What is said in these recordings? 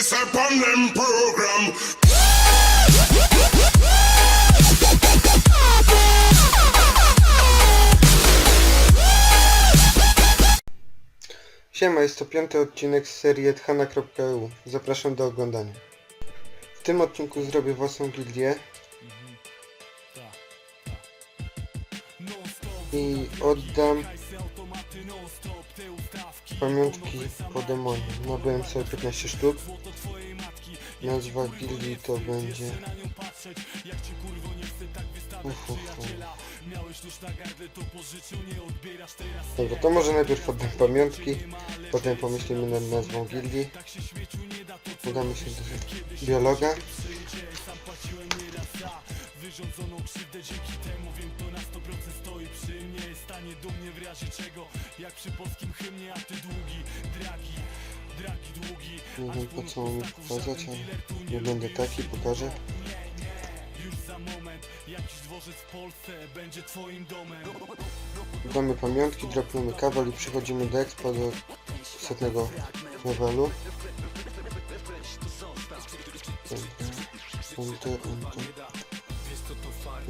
Yes, upon them program. Siema, jest to piąty odcinek z serii edhana.eu. Zapraszam do oglądania. W tym odcinku zrobię własną gildię i oddam pamiątki po demonie. Nabyłem sobie 15 sztuk. Nazwa gildii to będzie... Uf. Dobra, to może najpierw oddam pamiątki, potem pomyślimy nad nazwą gildii. Udamy się do biologa. Nie wiem po co mi pokazać, ale nie będę taki, pokażę. Damy pamiątki, dropniemy kawal i przechodzimy do expo do setnego levelu. Enter, enter.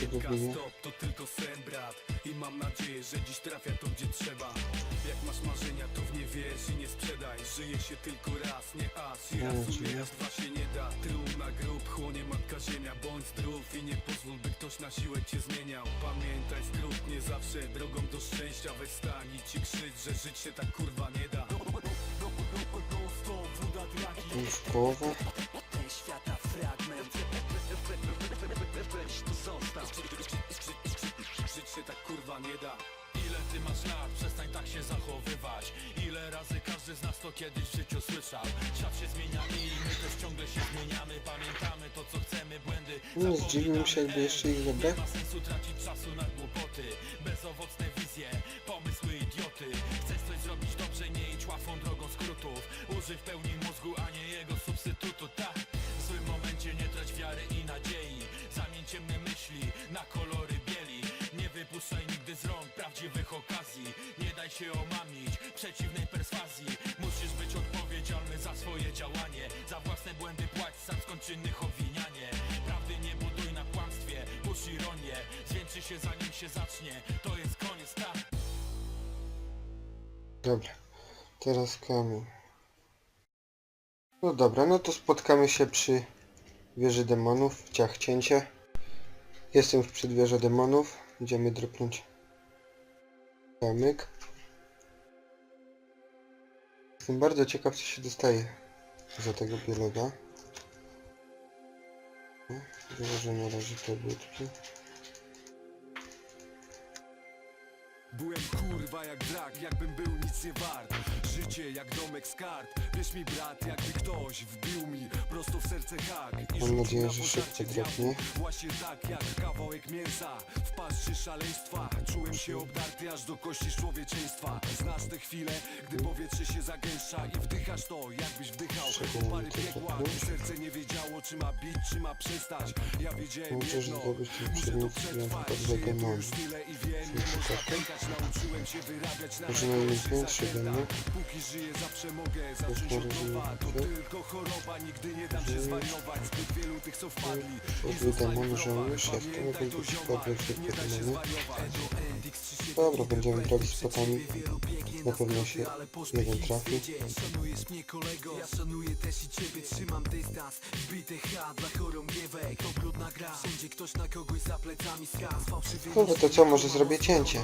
się dobiję. To tylko sen, brat I mam nadzieję, że dziś trafia to, gdzie trzeba Jak masz marzenia, to w nie wierz i nie sprzedaj Żyje się tylko raz, nie aż I raz No, czyli- umierasz, dwa się nie da Trud na grób, chłonie matka ziemia Bądź zdrów i nie pozwól, by ktoś na siłę cię zmieniał Pamiętaj, skrót nie zawsze drogą do szczęścia Weź stań i ci krzycz, że żyć się tak kurwa nie da Już nie da. Ile ty masz lat? Przestań tak się zachowywać. Ile razy każdy z nas to kiedyś w życiu słyszał? Świat się zmienia i my też ciągle się zmieniamy. Pamiętamy to co chcemy, błędy Nie zdziwiłem się, jakby jeszcze ich zabrać. Nie ma sensu tracić czasu na głupoty. Bezowocne wizje, pomysły idioty. Chcesz coś zrobić dobrze, nie idź łatwą drogą skrótów. Użyj w pełni mózgu, a nie jego substytutu. Tak, w złym momencie nie trać wiary i nadziei. Zamień ciemne myśli na kolory bieli. Nie wypuszczaj rąk prawdziwych okazji Nie daj się omamić przeciwnej perswazji Musisz być odpowiedzialny za swoje działanie Za własne błędy płać, sam skąd czynnych obwinianie Prawdy nie buduj na kłamstwie, ironię się zanim się zacznie, to jest koniec, tak Dobra, teraz kamień. No dobra, no to spotkamy się przy wieży demonów, ciach cięcie. Jestem już przed wieżą demonów. Idziemy dropnąć kamyk. Jestem bardzo ciekaw co się dostaje za tego biologa. Wyłożę na razie te budki. Byłem kurwa jak brak, jakbym był nic nie wart Życie jak domek z kart. Wierz mi brat, jakby ktoś wbił mi Prosto w serce hak i Mam rzucił nadzieję, na że pożarcie diabłu. dropnie. Właśnie tak jak kawałek mięsa W paszczy szaleństwa. Czułem się obdarty aż do kości człowieczeństwa. Znasz te chwile, gdy powietrze się zagęszcza I wdychasz to, jakbyś wdychał. Szczególnie Opary to piekła, tak, serce nie wiedziało czy ma bić, czy ma przestać. Ja wiedziałem Możesz jedno, zdobyć muszę to przetrwać. pod Żyję tu już tyle i wiem, nie można pękać Nauczyłem się wyrabiać na Może. Póki żyję zawsze mogę. Zacząć od nowa To nie tylko choroba, nigdy nie dam się zwariować. Zbyt wielu tych co wpadli. I zostali w Pamiętaj to, ziomal, efekty nie daj się zwariować. Dobra, będziemy brali spotami. Na pewno się jeden trafi. Szanujesz mnie kolego, ja szanuję też i ciebie. Trzymam dystans, wbite H dla chorągiewek To brudna gra, wszędzie ktoś na kogoś za plecami skaz Dobra, to co, może zrobię cięcie.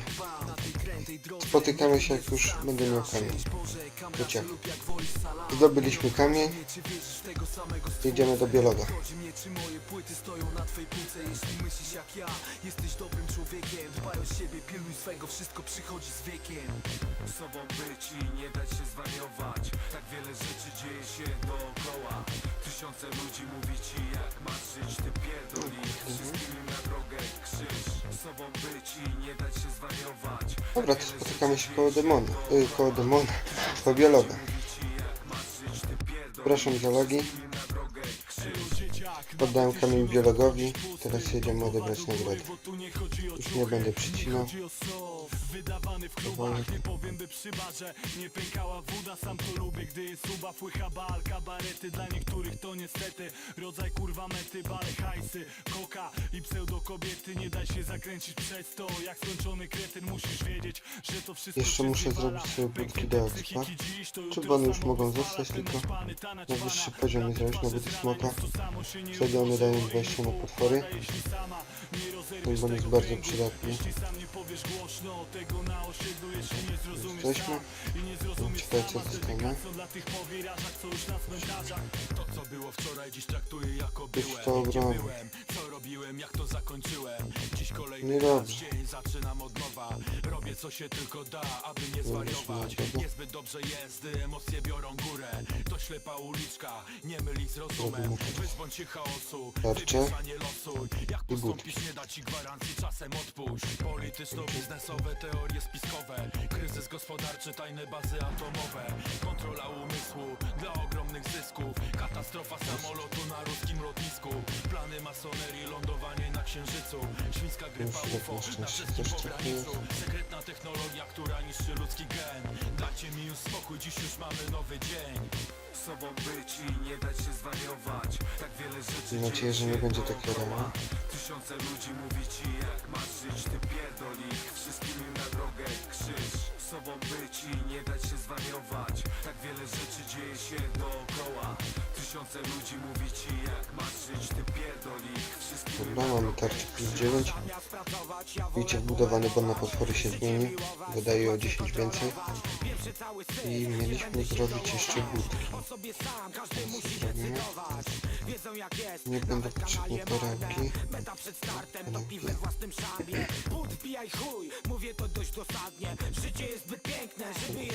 Spotykamy się jak już będę miał kamień. Ciach. Zdobyliśmy kamień. Idziemy do biologa. Dobra, to spotykamy się koło demona. Y, koło demona. Po biologa. Za lagi. Poddałem kamień biologowi. Teraz jedziemy odebrać nagrodę. Już nie będę przycinał. Nie powiem by przy barze. Nie pękała woda, sam to lubię Gdy jest bal, kabarety Dla niektórych to niestety rodzaj kurwa mety Bale, hajsy, koka i pseudo kobiety. Nie daj się zakręcić przez to Jak skończony kretyn. Musisz wiedzieć, że to wszystko Jeszcze się muszę zwala. zrobić sobie budki do to Czy bony już mogą zostać, tylko na wyższy poziom nie zrobić na buty smoka. Wtedy one dają 20 na potwory. Ten bon jest tego bardzo przydatny. Nie nie Jesteśmy. sam i nie zrozumiesz Ciekawe, co sama to Z stanie. dedykacją dla tych powieraczach, co już To co było wczoraj, Robię co się tylko da, aby nie zwariować. Niezbyt dobrze jest, gdy emocje biorą górę. To ślepa uliczka, nie myli z rozumem. Wyzbądź się chaosu, Tarczę. wybierz, a nie losuj Jak I postąpić nie da ci gwarancji, czasem odpuść. Polityczno-biznesowe teorie spiskowe Kryzys gospodarczy, tajne bazy atomowe. Kontrola umysłu dla ogromnych zysków. Katastrofa samolotu na ruskim lotnisku. Plany masonerii, lądowanie na księżycu. Świńska grypa UFO na wszystkim pograniczu Sekretna technologia, która niszczy ludzki gen. Dajcie mi już spokój, dziś już mamy nowy dzień. Sobą być i nie dać się zwariować. Tak wiele rzeczy Mam nadzieję, że nie będzie takie rano. Tysiące ludzi mówi ci jak masz żyć Ty pierdol ich, wszystkim im na drogę krzyż. Sobą być i nie dać się zwariować. Tak wiele rzeczy dzieje się dookoła. Tysiące ludzi mówi ci jak masz żyć Ty pierdol ich, wszystkim im Dobra, mamy tarczę plus 9. Widzicie, wbudowany bon na potwory się zmienił. Wydaje o 10 więcej. I mieliśmy zrobić jeszcze budki. Zrobimy. Nie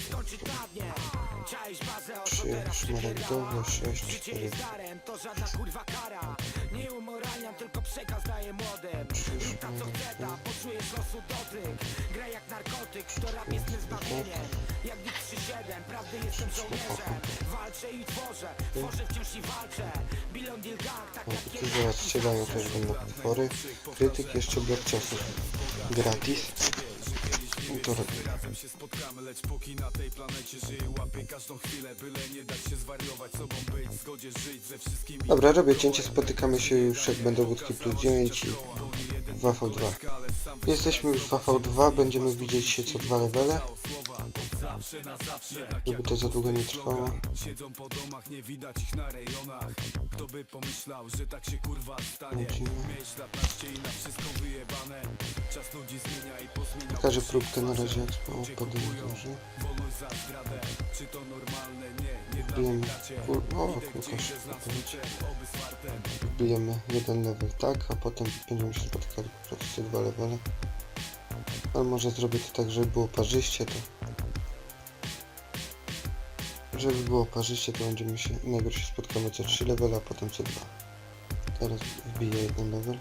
bazę, o co Trzy szmaragdowe, sześć cztery. jest darem, poczujesz losu dotyk Graj jak narkotyk, to rap jest mym zbawieniem Jak Big 3-7, prawdy jestem żołnierzem Walczę i tworzę, tworzę wciąż i walczę Billion Deal Gang, tak jak kiedyś zobaczcie, dają też będą potwory. Krytyk jeszcze ciosów. Gratis. Razem się spotkamy, lecz póki na tej planecie żyję Łapię każdą chwilę, byle nie dać się zwariować Sobą być, w zgodzie żyć ze wszystkimi. Dobra, robię cięcie, spotykamy się już jak będą budki plus 9 i 2v2. Jesteśmy już w 2v2, będziemy widzieć się co dwa levele, żeby to za długo nie trwało. Siedzą po domach, nie widać ich na rejonach. Kto by pomyślał, że tak się kurwa stanie Pokażę próbkę na razie jak mało podejść duży. Kul... O, Wbijemy jeden level tak, a potem będziemy się spotykali po prostu dwa levele. Ale może zrobię to tak, żeby było parzyście, to... Żeby było parzyście, to będziemy się... Najpierw się spotkamy co 3 levele, a potem co 2. Teraz wbiję jeden level.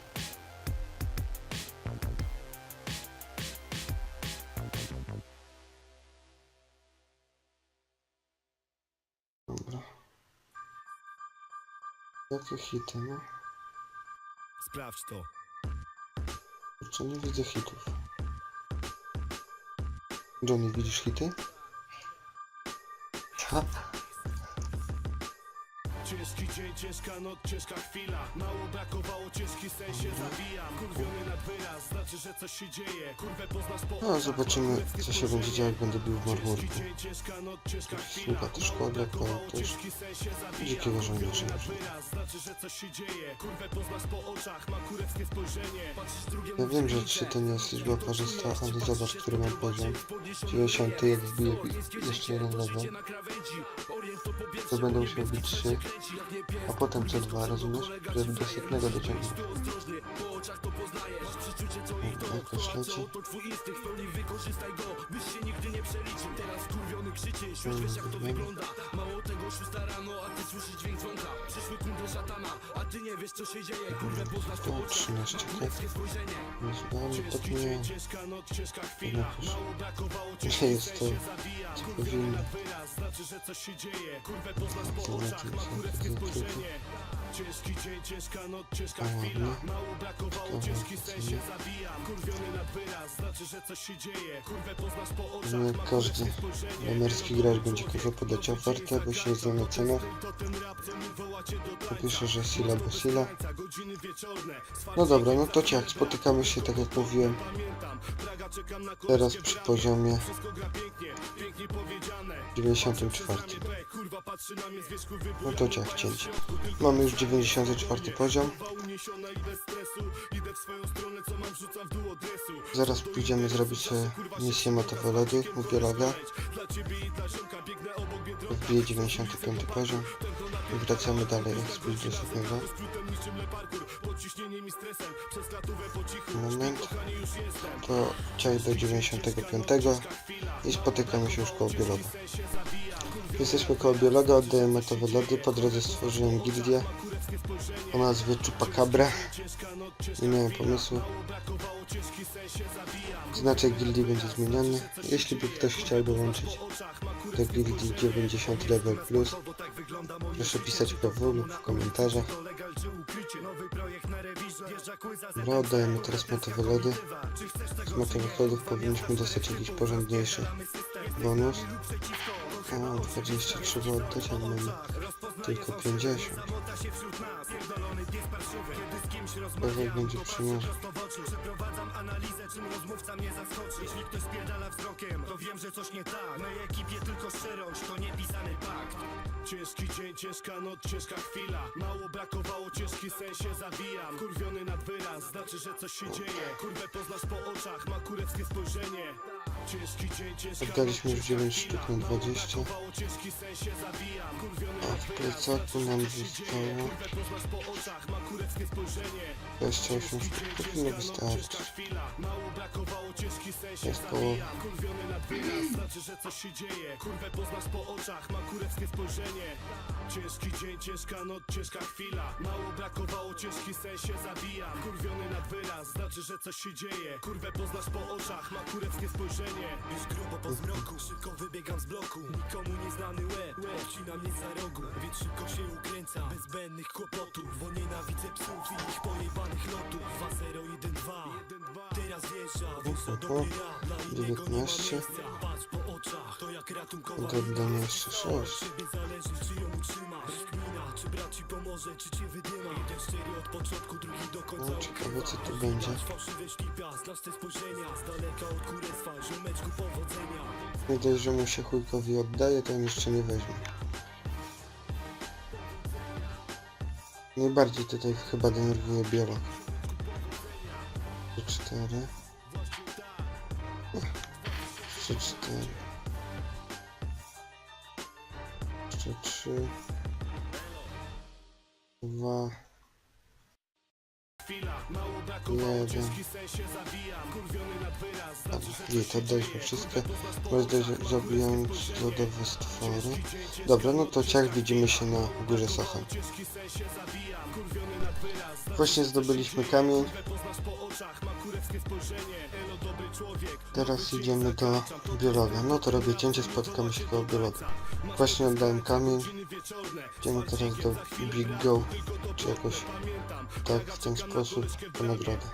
Jakie hity, no? Sprawdź to Kurczę, nie widzę hitów. Johnny, widzisz hity? Ha, Ciężki dzień, ciężka noc, ciężka chwila. Mało brakowało, ciężki sen się Kurwiony nad wyraz, znaczy, że coś się dzieje. Kurwę poznasz po no, zobaczymy co się będzie działo, jak będę bił w marmurku. Sługa też szkoda, to też dzikiego żołnierza. Ja wiem, że 3 to nie jest liczba parzysta, ale zobacz, który mam poziom. 90, jak wbiję jeszcze jeden level, to będę musiał bić 3, a potem co 2, rozumiesz? Żeby do setnego dociągnąć. leci. To twój się już wiesz jak to wygląda. Mało tego, szósta rano, a ty słyszysz dźwięk dzwonka. Przyszły kumple szatana, a ty nie wiesz co się dzieje. Kurwę poznasz po To oczach 13? Królewskie spojrzenie. Ciężka noc, ciężka chwila. Mało brakowało nie jest to co powinno. wyraz Znaczy, że coś się dzieje. Kurwę poznasz po oczach. Ma kurewskie spojrzenie Ciężki dzień, ciężka noc, ciężka chwila ładnie. Mało brakowało, To ciężki sen się zabijam Kurwiony nad wyraz Znaczy, że coś się dzieje Kurwę poznasz po oczach Ma każdy spojrzenie Amerykański gracz będzie kazał podać ofertę, bo się nie zna na cenę. To ten rap, co mi woła cię do tańca Popiszę, że sila, bo sila. No dobra, no to ciach, spotykamy się tak jak mówiłem. Teraz przy poziomie Wszystko gra pięknie, pięknie powiedziane 94. Kurwa patrzy na mnie z wierzchu No to ciach, cięcie. Mamy już 94 poziom. Zaraz pójdziemy zrobić sobie misję matowe lody u biologa. Wbije 95 poziom. I wracamy dalej, spójrz do Moment. To ciach do 95 i spotykamy się już koło biologa. Jesteśmy koło biologa, oddaję matowe lody. Po drodze stworzyłem gildię o nazwie Chupacabra. Nie miałem pomysłu. Znaczek gildii będzie zmieniony. Jeśli by ktoś chciał dołączyć do gildii 90 level plus, proszę pisać PW lub w komentarzach. Dobra, oddajemy teraz matowe lody. Z matowych lodów powinniśmy dostać jakiś porządniejszy bonus. O, 23 było oddać, ale mamy tylko 50. Pewnie będzie zaskoczy Jeśli ktoś spierdala wzrokiem, to wiem, że coś nie tak ekipie tylko to pakt Ciężki dzień, ciężka noc, ciężka chwila. Mało brakowało, ciężki sen się zabijam Kurwiony nad wyraz, znaczy, że coś się dzieje. Kurwę poznasz po oczach, ma kurewskie spojrzenie Oddaliśmy już 9 sztuk na 20. Mało ciężki sen się zabijam Kurwiony A w plecaku nam zostało poznasz po oczach, ma kurewskie spojrzenie 28 sztuk. Powinno wystarczyć. Jest połowa. Kurwiony nad wyraz, znaczy, że coś się dzieje Kurwę poznasz po oczach, ma kurewskie spojrzenie Ciężki dzień, ciężka noc, ciężka chwila Mało brakowało, ciężki sen się zabijam Kurwiony nad wyraz, znaczy, że coś się dzieje Kurwę poznasz po oczach, ma kurewskie spojrzenie Już grubo po zmroku, szybko wybiegam z bloku odcina mnie za rogu. Więc szybko się ukręca, bez zbędnych kłopotów. Bo nienawidzę psów i ich pojebanych lotów. 2-0-1-2 Teraz wjeżdża, wjeżdża do Dla innego nie ma 19. miejsca. Patrz po oczach, to jak ratunkowa jeszcze 6. Ciebie zależy, czy ją utrzymasz. Czy brat ci pomoże, czy cię wydyma. Jeden szczery od początku, drugi do końca No, ciekawe co tu będzie. Fałszywe szkipa, znasz te spojrzenia. Z daleka od kurestwa, ziomeczku powodzenia. Nie dość, że mu się chujkowi oddaje, to on jeszcze nie weźmie. Najbardziej tutaj chyba denerwuje. 3, 4. 3, 4. Jeszcze 3. 2. że Nie, to oddaliśmy wszystkie. Zabijając lodowe stwory. Dobra, no to ciach widzimy się na górze wyraz, Właśnie zdobyliśmy kamień. Teraz idziemy do biologa. No to robię cięcie, spotykamy się koło biologa. Właśnie oddałem kamień. Idziemy teraz do Big Go, czy jakoś tak w ten sposób po nagrodę.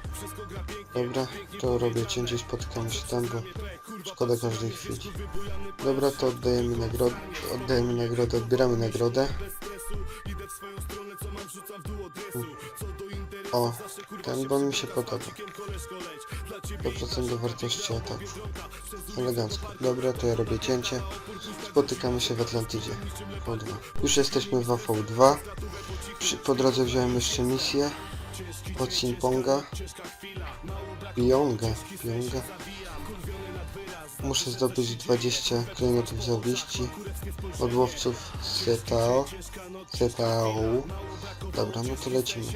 Dobra, to robię cięcie, spotykamy się tam, bo szkoda każdej chwili. Dobra, to oddajemy nagrodę, oddajemy nagrodę, odbieramy nagrodę. O, ten bon mi się podoba. 100% do wartości ataku. Elegancko. Dobra, to ja robię cięcie. Spotykamy się w Atlantydzie. V2. Już jesteśmy w AV2. Przy, po drodze wziąłem jeszcze misję od Sinponga. Pionga. Pionga. Muszę zdobyć 20 klejnotów zawiści od łowców ZAO. ZAO. Dobra, no to lecimy.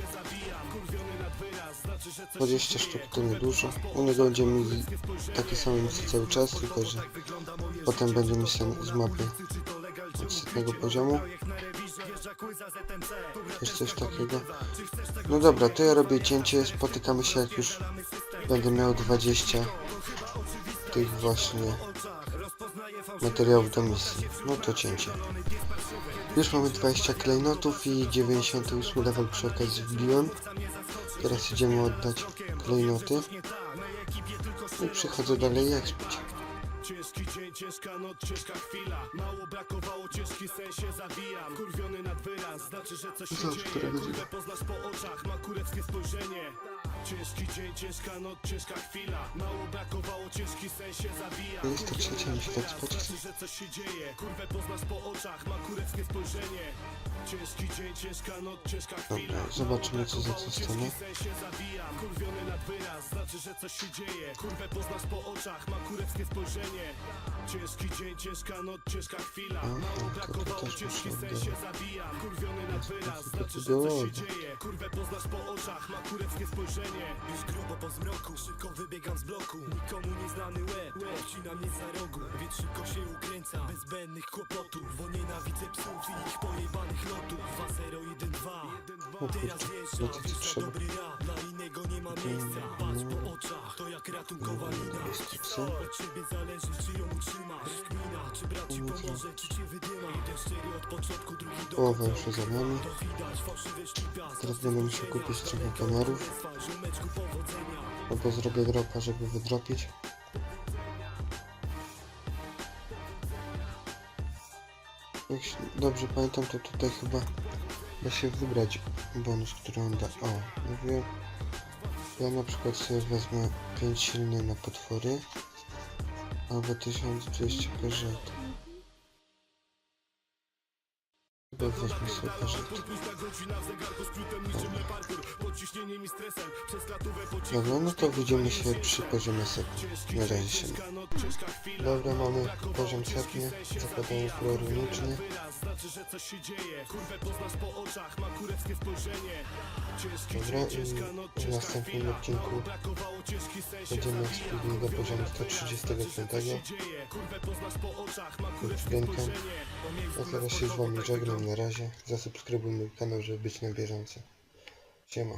20 sztuk to niedużo. U niego będziemy mieli takie same misje cały czas, tylko że potem będzie misja z mapy od setnego poziomu. Też coś takiego. No dobra, to ja robię cięcie, spotykamy się jak już będę miał 20 tych właśnie materiałów do misji. No to cięcie. Już mamy 20 klejnotów i 98 level przy okazji wbiłem. Teraz idziemy oddać klejnoty. I przechodzę dalej jak spić. Ciężki dzień, ciężka noc, ciężka chwila. Mało brakowało, ciężki sen się zawijam Kurwiony nad wyraz, znaczy, że coś się dzieje. Kurwę poznasz po oczach, ma kurewskie spojrzenie. Ciężki dzień, ciężka noc, ciężka chwila. Mało brakowało, ciężki sen się zawija. Jest to trzecia, mi się tak spać chce. Znaczy, że coś się dzieje. Kurwę poznasz po oczach, ma kurewskie spojrzenie Ciężki dzień, ciężka noc, ciężka chwila Dobra, zobaczymy co za co sen się zawijam Kurwiony nad wyraz, znaczy, że coś się dzieje Kurwę poznasz po oczach, ma kurewskie spojrzenie Ciężki dzień, ciężka noc, ciężka chwila Mało brakowało, ciężki sen się zawijam Kurwiony nad wyraz, znaczy, że coś się dzieje Kurwę poznasz po oczach, ma kurewskie spojrzenie Już grubo po zmroku, szybko wybiegam z bloku Nikomu nieznany łeb, obcina mnie za rogu Więc szybko się ukręca, bez zbędnych kłopotów Bo nienawidzę psów i ich pojebanych lotów 2-0-1-2 O Teraz wjeżdża, trzeba? dobry rap Dla innego nie ma miejsca. Patrz po oczach, to jak ratunkowa lina. Co? Od ciebie zależy, czy ją utrzymasz Kmina, czy brat ci pomoże, czy cię wydyma. Jeden szczery od początku, drugi do już za nami. Teraz będę musiał kupić trochę powodzenia Albo zrobię dropa, żeby wydropić. Jak się dobrze pamiętam, to tutaj chyba da się wybrać bonus, który on da. O, mówię. Ja na przykład sobie wezmę 5 silny na potwory. Albo 1200 peżet. Chyba wezmę sobie peżet. Dobra, no to widzimy się przy poziomie setnym. Na razie się ma. Dobra, mamy poziom setny. Zakładamy proruniczny. Znaczy, Dobra, i w ciężka następnym odcinku się będziemy spróbowali do poziomu 135. dzieje Kurwę poznasz po oczach, ma kurewskie Dźwiękiem. spojrzenie Ja teraz się z wami żegnam na razie. Zasubskrybuj mój kanał, żeby być na bieżąco. Siema.